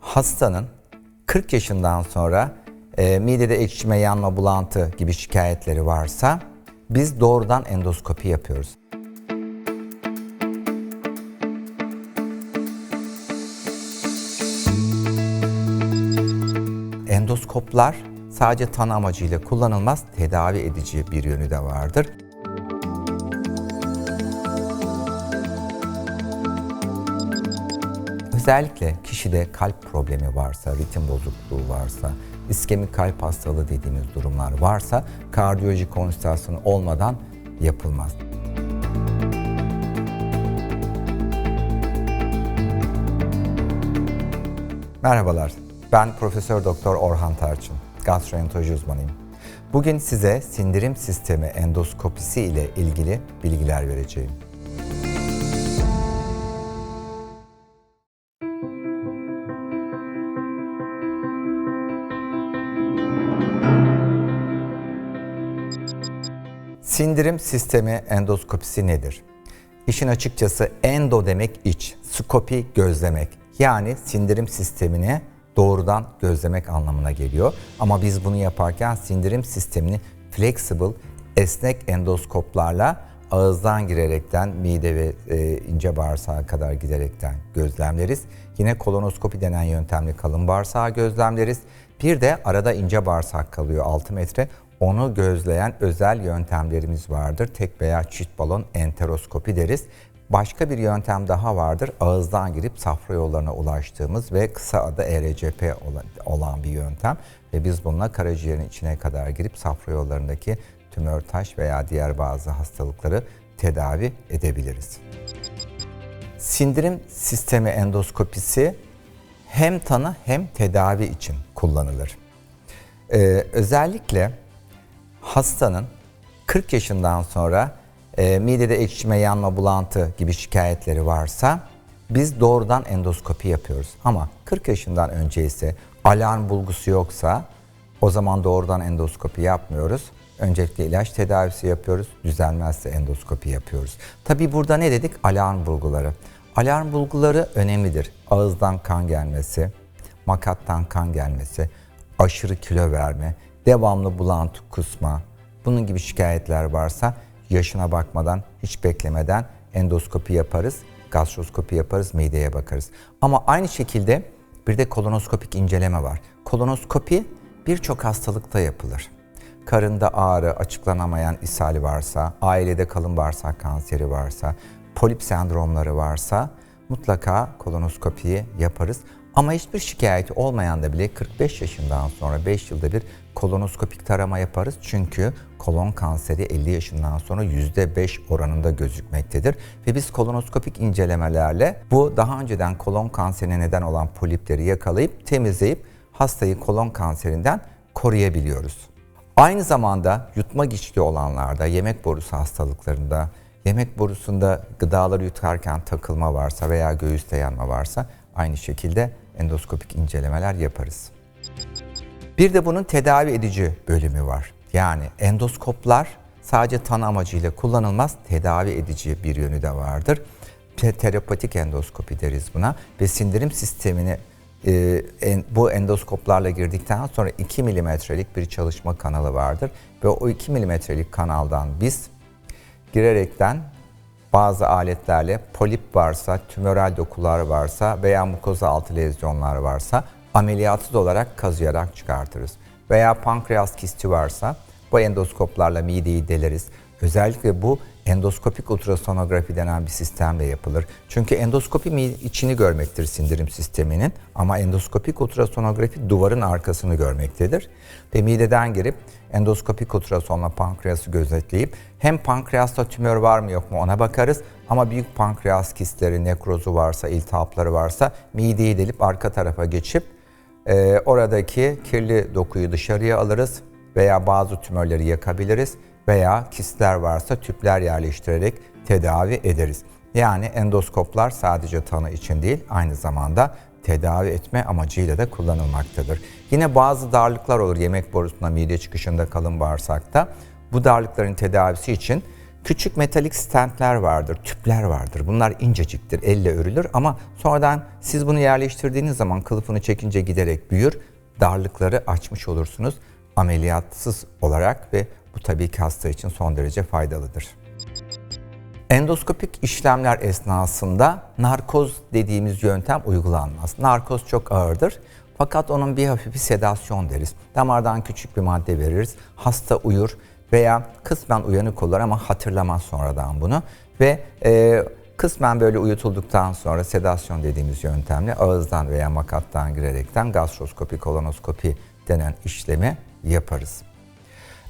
Hastanın 40 yaşından sonra e, midede ekşime, yanma, bulantı gibi şikayetleri varsa biz doğrudan endoskopi yapıyoruz. Endoskoplar sadece tanı amacıyla kullanılmaz, tedavi edici bir yönü de vardır. Özellikle kişide kalp problemi varsa, ritim bozukluğu varsa, iskemik kalp hastalığı dediğimiz durumlar varsa kardiyoloji konsültasyonu olmadan yapılmaz. Merhabalar. Ben Profesör Doktor Orhan Tarçın, gastroenteroloji uzmanıyım. Bugün size sindirim sistemi endoskopisi ile ilgili bilgiler vereceğim. Sindirim sistemi endoskopisi nedir? İşin açıkçası endo demek iç, skopi gözlemek. Yani sindirim sistemini doğrudan gözlemek anlamına geliyor. Ama biz bunu yaparken sindirim sistemini flexible, esnek endoskoplarla ağızdan girerekten mide ve e, ince bağırsağa kadar giderekten gözlemleriz. Yine kolonoskopi denen yöntemle kalın bağırsağı gözlemleriz. Bir de arada ince bağırsak kalıyor 6 metre. Onu gözleyen özel yöntemlerimiz vardır. Tek veya çift balon enteroskopi deriz. Başka bir yöntem daha vardır. Ağızdan girip safra yollarına ulaştığımız ve kısa adı ERCP olan bir yöntem. Ve biz bununla karaciğerin içine kadar girip safra yollarındaki tümör taş veya diğer bazı hastalıkları tedavi edebiliriz. Sindirim sistemi endoskopisi hem tanı hem tedavi için kullanılır. Ee, özellikle hastanın 40 yaşından sonra e, midede ekşime, yanma, bulantı gibi şikayetleri varsa biz doğrudan endoskopi yapıyoruz. Ama 40 yaşından önce ise alarm bulgusu yoksa o zaman doğrudan endoskopi yapmıyoruz. Öncelikle ilaç tedavisi yapıyoruz. Düzelmezse endoskopi yapıyoruz. Tabi burada ne dedik? Alarm bulguları. Alarm bulguları önemlidir. Ağızdan kan gelmesi, makattan kan gelmesi, aşırı kilo verme, devamlı bulantı kusma, bunun gibi şikayetler varsa yaşına bakmadan, hiç beklemeden endoskopi yaparız, gastroskopi yaparız, mideye bakarız. Ama aynı şekilde bir de kolonoskopik inceleme var. Kolonoskopi birçok hastalıkta yapılır. Karında ağrı, açıklanamayan ishal varsa, ailede kalın bağırsak kanseri varsa, polip sendromları varsa mutlaka kolonoskopiyi yaparız. Ama hiçbir şikayeti olmayan da bile 45 yaşından sonra 5 yılda bir kolonoskopik tarama yaparız. Çünkü kolon kanseri 50 yaşından sonra %5 oranında gözükmektedir. Ve biz kolonoskopik incelemelerle bu daha önceden kolon kanserine neden olan polipleri yakalayıp temizleyip hastayı kolon kanserinden koruyabiliyoruz. Aynı zamanda yutma güçlüğü olanlarda, yemek borusu hastalıklarında, yemek borusunda gıdaları yutarken takılma varsa veya göğüste yanma varsa aynı şekilde endoskopik incelemeler yaparız. Bir de bunun tedavi edici bölümü var. Yani endoskoplar sadece tanı amacıyla kullanılmaz, tedavi edici bir yönü de vardır. Terapatik endoskopi deriz buna ve sindirim sistemini e, bu endoskoplarla girdikten sonra 2 milimetrelik bir çalışma kanalı vardır ve o 2 milimetrelik kanaldan biz girerekten bazı aletlerle polip varsa, tümöral dokular varsa veya mukoza altı lezyonlar varsa ameliyatsız olarak kazıyarak çıkartırız. Veya pankreas kisti varsa bu endoskoplarla mideyi deleriz. Özellikle bu endoskopik ultrasonografi denen bir sistemle yapılır. Çünkü endoskopi içini görmektir sindirim sisteminin ama endoskopik ultrasonografi duvarın arkasını görmektedir. Ve mideden girip endoskopik ultrasonla pankreası gözetleyip hem pankreasta tümör var mı yok mu ona bakarız ama büyük pankreas kistleri, nekrozu varsa, iltihapları varsa mideyi delip arka tarafa geçip e, oradaki kirli dokuyu dışarıya alırız veya bazı tümörleri yakabiliriz veya kistler varsa tüpler yerleştirerek tedavi ederiz. Yani endoskoplar sadece tanı için değil aynı zamanda tedavi etme amacıyla da kullanılmaktadır. Yine bazı darlıklar olur yemek borusunda, mide çıkışında, kalın bağırsakta. Bu darlıkların tedavisi için Küçük metalik stentler vardır, tüpler vardır. Bunlar inceciktir, elle örülür ama sonradan siz bunu yerleştirdiğiniz zaman kılıfını çekince giderek büyür. Darlıkları açmış olursunuz ameliyatsız olarak ve bu tabii ki hasta için son derece faydalıdır. Endoskopik işlemler esnasında narkoz dediğimiz yöntem uygulanmaz. Narkoz çok ağırdır. Fakat onun bir hafif bir sedasyon deriz. Damardan küçük bir madde veririz. Hasta uyur veya kısmen uyanık olur ama hatırlamaz sonradan bunu. Ve e, kısmen böyle uyutulduktan sonra sedasyon dediğimiz yöntemle ağızdan veya makattan girerekten gastroskopi, kolonoskopi denen işlemi yaparız.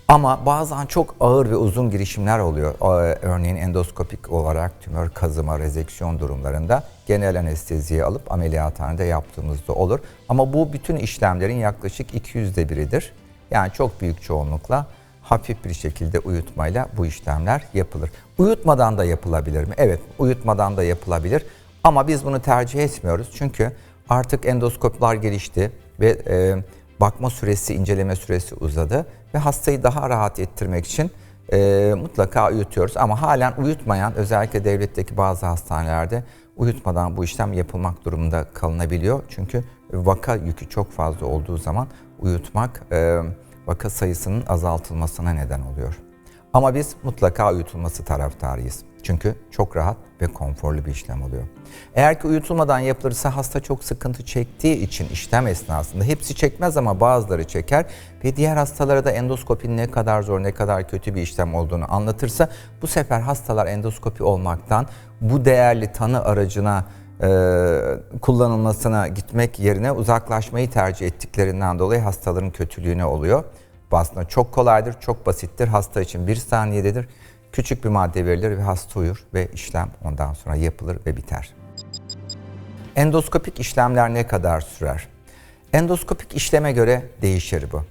Ama bazen çok ağır ve uzun girişimler oluyor. Ee, Örneğin endoskopik olarak tümör kazıma, rezeksiyon durumlarında genel anesteziye alıp ameliyathanede yaptığımızda olur. Ama bu bütün işlemlerin yaklaşık 200'de biridir. Yani çok büyük çoğunlukla hafif bir şekilde uyutmayla bu işlemler yapılır. Uyutmadan da yapılabilir mi? Evet, uyutmadan da yapılabilir. Ama biz bunu tercih etmiyoruz. Çünkü artık endoskoplar gelişti ve e, bakma süresi, inceleme süresi uzadı ve hastayı daha rahat ettirmek için e, mutlaka uyutuyoruz. Ama halen uyutmayan, özellikle devletteki bazı hastanelerde uyutmadan bu işlem yapılmak durumunda kalınabiliyor. Çünkü vaka yükü çok fazla olduğu zaman uyutmak e, vaka sayısının azaltılmasına neden oluyor. Ama biz mutlaka uyutulması taraftarıyız. Çünkü çok rahat ve konforlu bir işlem oluyor. Eğer ki uyutulmadan yapılırsa hasta çok sıkıntı çektiği için işlem esnasında hepsi çekmez ama bazıları çeker ve diğer hastalara da endoskopinin ne kadar zor ne kadar kötü bir işlem olduğunu anlatırsa bu sefer hastalar endoskopi olmaktan bu değerli tanı aracına e, kullanılmasına gitmek yerine uzaklaşmayı tercih ettiklerinden dolayı hastaların kötülüğüne oluyor. Bu aslında çok kolaydır, çok basittir. Hasta için bir saniyededir. Küçük bir madde verilir ve hasta uyur ve işlem ondan sonra yapılır ve biter. Endoskopik işlemler ne kadar sürer? Endoskopik işleme göre değişir bu.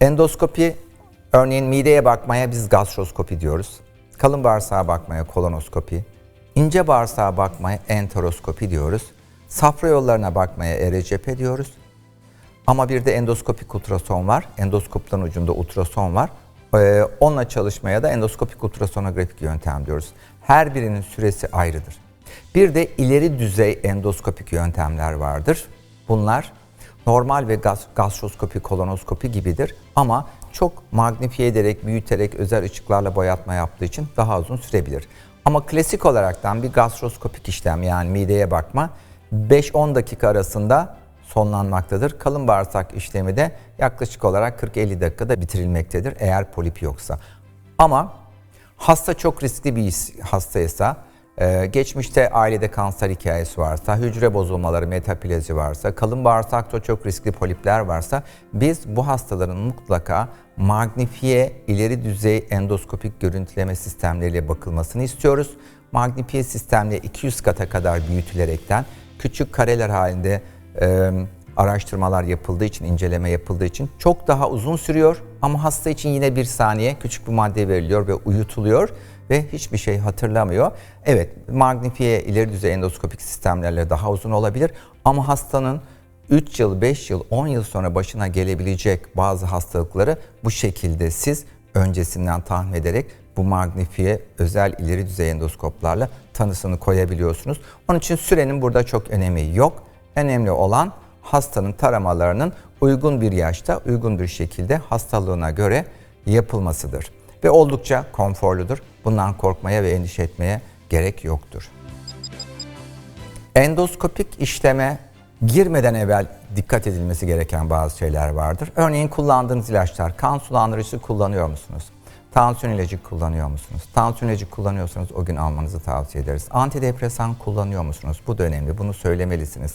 Endoskopi, örneğin mideye bakmaya biz gastroskopi diyoruz. Kalın bağırsağa bakmaya kolonoskopi, ince bağırsağa bakmaya enteroskopi diyoruz. Safra yollarına bakmaya ERCP diyoruz. Ama bir de endoskopik ultrason var. Endoskopların ucunda ultrason var. Ee, onunla çalışmaya da endoskopik ultrasonografik yöntem diyoruz. Her birinin süresi ayrıdır. Bir de ileri düzey endoskopik yöntemler vardır. Bunlar normal ve gaz, gastroskopi, kolonoskopi gibidir ama çok magnifiye ederek, büyüterek özel ışıklarla boyatma yaptığı için daha uzun sürebilir. Ama klasik olaraktan bir gastroskopik işlem yani mideye bakma 5-10 dakika arasında sonlanmaktadır. Kalın bağırsak işlemi de yaklaşık olarak 40-50 dakikada bitirilmektedir eğer polip yoksa. Ama hasta çok riskli bir hastaysa, e, geçmişte ailede kanser hikayesi varsa, hücre bozulmaları, metaplezi varsa, kalın bağırsakta çok riskli polipler varsa biz bu hastaların mutlaka magnifiye ileri düzey endoskopik görüntüleme sistemleriyle bakılmasını istiyoruz. Magnifiye sistemle 200 kata kadar büyütülerekten küçük kareler halinde e, araştırmalar yapıldığı için, inceleme yapıldığı için çok daha uzun sürüyor. Ama hasta için yine bir saniye küçük bir madde veriliyor ve uyutuluyor ve hiçbir şey hatırlamıyor. Evet, magnifiye ileri düzey endoskopik sistemlerle daha uzun olabilir ama hastanın 3 yıl, 5 yıl, 10 yıl sonra başına gelebilecek bazı hastalıkları bu şekilde siz öncesinden tahmin ederek bu magnifiye özel ileri düzey endoskoplarla tanısını koyabiliyorsunuz. Onun için sürenin burada çok önemi yok. Önemli olan hastanın taramalarının uygun bir yaşta, uygun bir şekilde hastalığına göre yapılmasıdır. Ve oldukça konforludur. Bundan korkmaya ve endişe etmeye gerek yoktur. Endoskopik işleme girmeden evvel dikkat edilmesi gereken bazı şeyler vardır. Örneğin kullandığınız ilaçlar, kan sulandırıcısı kullanıyor musunuz? Tansiyon ilacı kullanıyor musunuz? Tansiyon ilacı kullanıyorsanız o gün almanızı tavsiye ederiz. Antidepresan kullanıyor musunuz? Bu da önemli. Bunu söylemelisiniz.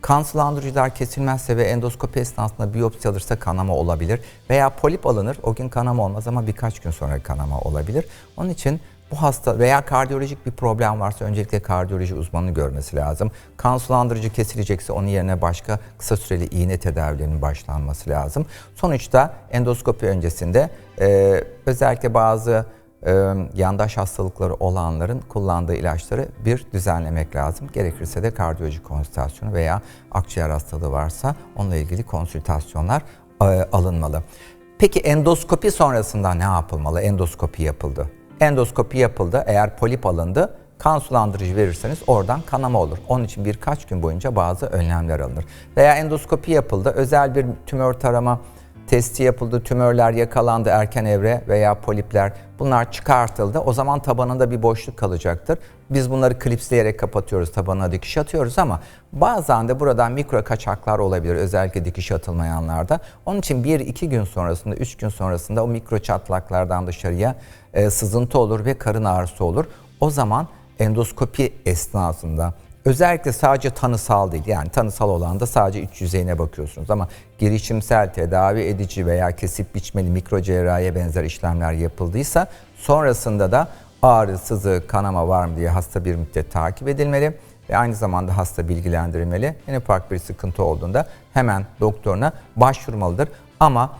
Kan sulandırıcılar kesilmezse ve endoskopi esnasında biyopsi alırsa kanama olabilir. Veya polip alınır. O gün kanama olmaz ama birkaç gün sonra kanama olabilir. Onun için bu hasta veya kardiyolojik bir problem varsa öncelikle kardiyoloji uzmanını görmesi lazım. Kan sulandırıcı kesilecekse onun yerine başka kısa süreli iğne tedavilerinin başlanması lazım. Sonuçta endoskopi öncesinde e, özellikle bazı e, yandaş hastalıkları olanların kullandığı ilaçları bir düzenlemek lazım. Gerekirse de kardiyoloji konsültasyonu veya akciğer hastalığı varsa onunla ilgili konsültasyonlar e, alınmalı. Peki endoskopi sonrasında ne yapılmalı? Endoskopi yapıldı endoskopi yapıldı. Eğer polip alındı kan sulandırıcı verirseniz oradan kanama olur. Onun için birkaç gün boyunca bazı önlemler alınır. Veya endoskopi yapıldı. Özel bir tümör tarama testi yapıldı, tümörler yakalandı, erken evre veya polipler bunlar çıkartıldı. O zaman tabanında bir boşluk kalacaktır. Biz bunları klipsleyerek kapatıyoruz, tabanına dikiş atıyoruz ama bazen de buradan mikro kaçaklar olabilir özellikle dikiş atılmayanlarda. Onun için 1-2 gün sonrasında, 3 gün sonrasında o mikro çatlaklardan dışarıya e, sızıntı olur ve karın ağrısı olur. O zaman endoskopi esnasında Özellikle sadece tanısal değil yani tanısal olan da sadece iç yüzeyine bakıyorsunuz ama girişimsel tedavi edici veya kesip biçmeli mikro cerrahiye benzer işlemler yapıldıysa sonrasında da ağrı, sızı, kanama var mı diye hasta bir müddet takip edilmeli ve aynı zamanda hasta bilgilendirilmeli. En ufak bir sıkıntı olduğunda hemen doktoruna başvurmalıdır. Ama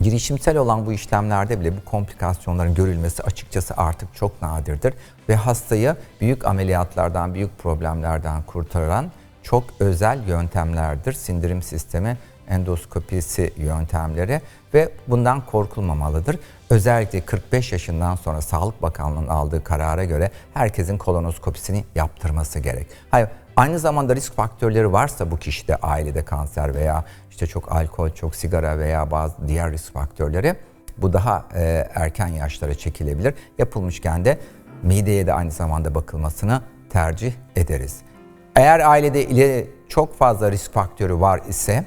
girişimsel olan bu işlemlerde bile bu komplikasyonların görülmesi açıkçası artık çok nadirdir ve hastayı büyük ameliyatlardan, büyük problemlerden kurtaran çok özel yöntemlerdir. Sindirim sistemi endoskopisi yöntemleri ve bundan korkulmamalıdır. Özellikle 45 yaşından sonra Sağlık Bakanlığı'nın aldığı karara göre herkesin kolonoskopisini yaptırması gerek. Hayır, aynı zamanda risk faktörleri varsa bu kişide ailede kanser veya işte çok alkol, çok sigara veya bazı diğer risk faktörleri bu daha e, erken yaşlara çekilebilir. Yapılmışken de mideye de aynı zamanda bakılmasını tercih ederiz. Eğer ailede ile çok fazla risk faktörü var ise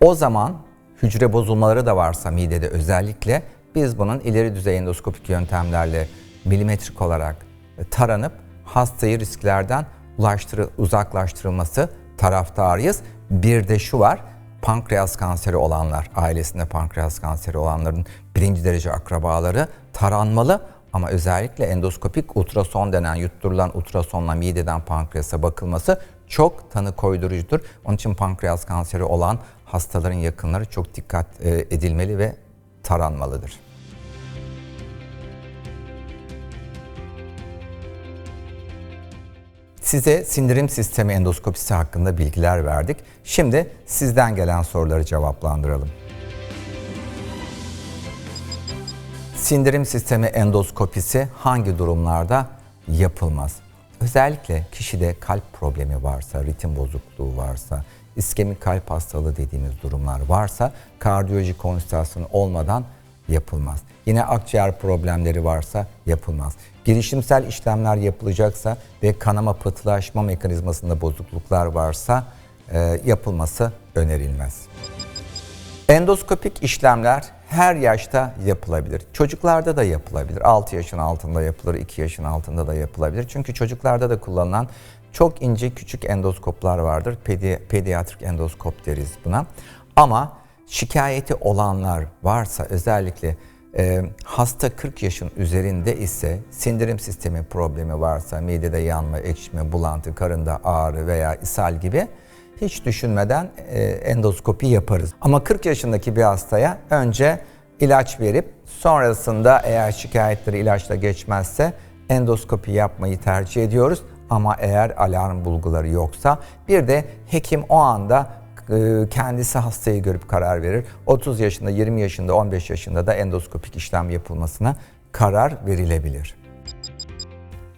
o zaman hücre bozulmaları da varsa midede özellikle biz bunun ileri düzey endoskopik yöntemlerle milimetrik olarak taranıp hastayı risklerden ulaştırı, uzaklaştırılması taraftarıyız. Bir de şu var, pankreas kanseri olanlar, ailesinde pankreas kanseri olanların birinci derece akrabaları taranmalı. Ama özellikle endoskopik ultrason denen yutturulan ultrasonla mideden pankreasa bakılması çok tanı koydurucudur. Onun için pankreas kanseri olan hastaların yakınları çok dikkat e, edilmeli ve taranmalıdır. Size sindirim sistemi endoskopisi hakkında bilgiler verdik. Şimdi sizden gelen soruları cevaplandıralım. Sindirim sistemi endoskopisi hangi durumlarda yapılmaz? Özellikle kişide kalp problemi varsa, ritim bozukluğu varsa, iskemik kalp hastalığı dediğimiz durumlar varsa kardiyolojik konsültasyon olmadan yapılmaz. Yine akciğer problemleri varsa yapılmaz. Girişimsel işlemler yapılacaksa ve kanama pıhtılaşma mekanizmasında bozukluklar varsa e, yapılması önerilmez. Endoskopik işlemler her yaşta yapılabilir. Çocuklarda da yapılabilir. 6 yaşın altında yapılır, 2 yaşın altında da yapılabilir. Çünkü çocuklarda da kullanılan çok ince küçük endoskoplar vardır. Pedi pediatrik endoskop deriz buna. Ama şikayeti olanlar varsa özellikle e, hasta 40 yaşın üzerinde ise sindirim sistemi problemi varsa midede yanma, ekşime, bulantı, karında ağrı veya ishal gibi hiç düşünmeden e, endoskopi yaparız. Ama 40 yaşındaki bir hastaya önce ilaç verip sonrasında eğer şikayetleri ilaçla geçmezse endoskopi yapmayı tercih ediyoruz. Ama eğer alarm bulguları yoksa bir de hekim o anda kendisi hastayı görüp karar verir. 30 yaşında, 20 yaşında, 15 yaşında da endoskopik işlem yapılmasına karar verilebilir.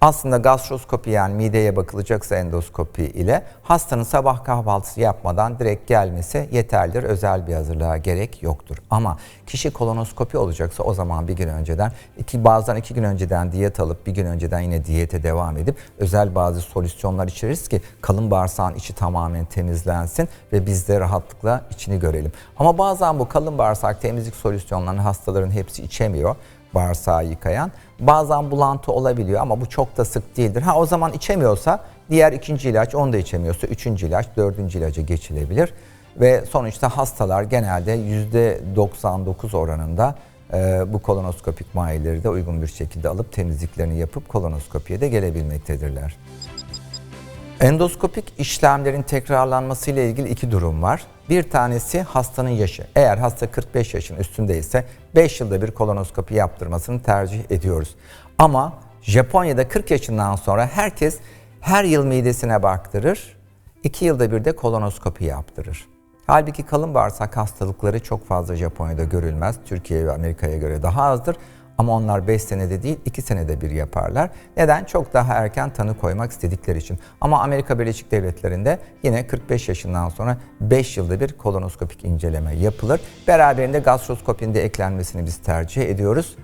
Aslında gastroskopi yani mideye bakılacaksa endoskopi ile hastanın sabah kahvaltısı yapmadan direkt gelmesi yeterlidir. Özel bir hazırlığa gerek yoktur. Ama kişi kolonoskopi olacaksa o zaman bir gün önceden, iki, bazen iki gün önceden diyet alıp bir gün önceden yine diyete devam edip özel bazı solüsyonlar içeriz ki kalın bağırsağın içi tamamen temizlensin ve biz de rahatlıkla içini görelim. Ama bazen bu kalın bağırsak temizlik solüsyonlarını hastaların hepsi içemiyor bağırsağı yıkayan. Bazen bulantı olabiliyor ama bu çok da sık değildir. Ha o zaman içemiyorsa diğer ikinci ilaç, onu da içemiyorsa üçüncü ilaç, dördüncü ilaca geçilebilir. Ve sonuçta hastalar genelde %99 oranında e, bu kolonoskopik mailleri de uygun bir şekilde alıp temizliklerini yapıp kolonoskopiye de gelebilmektedirler. Endoskopik işlemlerin tekrarlanması ile ilgili iki durum var. Bir tanesi hastanın yaşı. Eğer hasta 45 yaşın üstündeyse 5 yılda bir kolonoskopi yaptırmasını tercih ediyoruz. Ama Japonya'da 40 yaşından sonra herkes her yıl midesine baktırır. 2 yılda bir de kolonoskopi yaptırır. Halbuki kalın bağırsak hastalıkları çok fazla Japonya'da görülmez. Türkiye ve Amerika'ya göre daha azdır. Ama onlar 5 senede değil 2 senede bir yaparlar. Neden? Çok daha erken tanı koymak istedikleri için. Ama Amerika Birleşik Devletleri'nde yine 45 yaşından sonra 5 yılda bir kolonoskopik inceleme yapılır. Beraberinde gastroskopinin de eklenmesini biz tercih ediyoruz.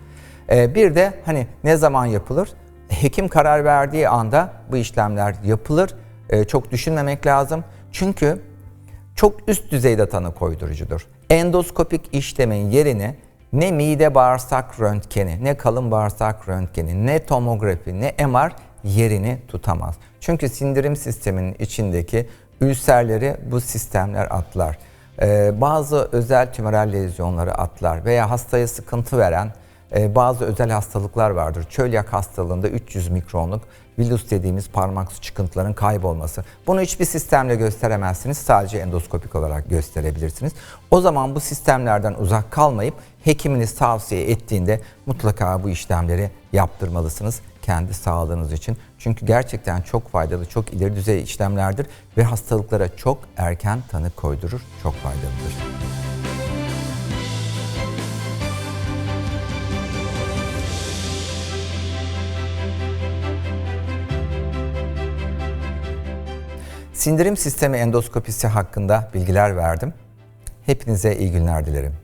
Ee, bir de hani ne zaman yapılır? Hekim karar verdiği anda bu işlemler yapılır. Ee, çok düşünmemek lazım. Çünkü çok üst düzeyde tanı koydurucudur. Endoskopik işlemin yerini ne mide bağırsak röntgeni, ne kalın bağırsak röntgeni, ne tomografi, ne MR yerini tutamaz. Çünkü sindirim sisteminin içindeki ülserleri bu sistemler atlar. Ee, bazı özel tümörel lezyonları atlar veya hastaya sıkıntı veren e, bazı özel hastalıklar vardır. Çölyak hastalığında 300 mikronluk villus dediğimiz parmak çıkıntıların kaybolması. Bunu hiçbir sistemle gösteremezsiniz. Sadece endoskopik olarak gösterebilirsiniz. O zaman bu sistemlerden uzak kalmayıp hekiminiz tavsiye ettiğinde mutlaka bu işlemleri yaptırmalısınız kendi sağlığınız için. Çünkü gerçekten çok faydalı, çok ileri düzey işlemlerdir ve hastalıklara çok erken tanı koydurur, çok faydalıdır. Sindirim sistemi endoskopisi hakkında bilgiler verdim. Hepinize iyi günler dilerim.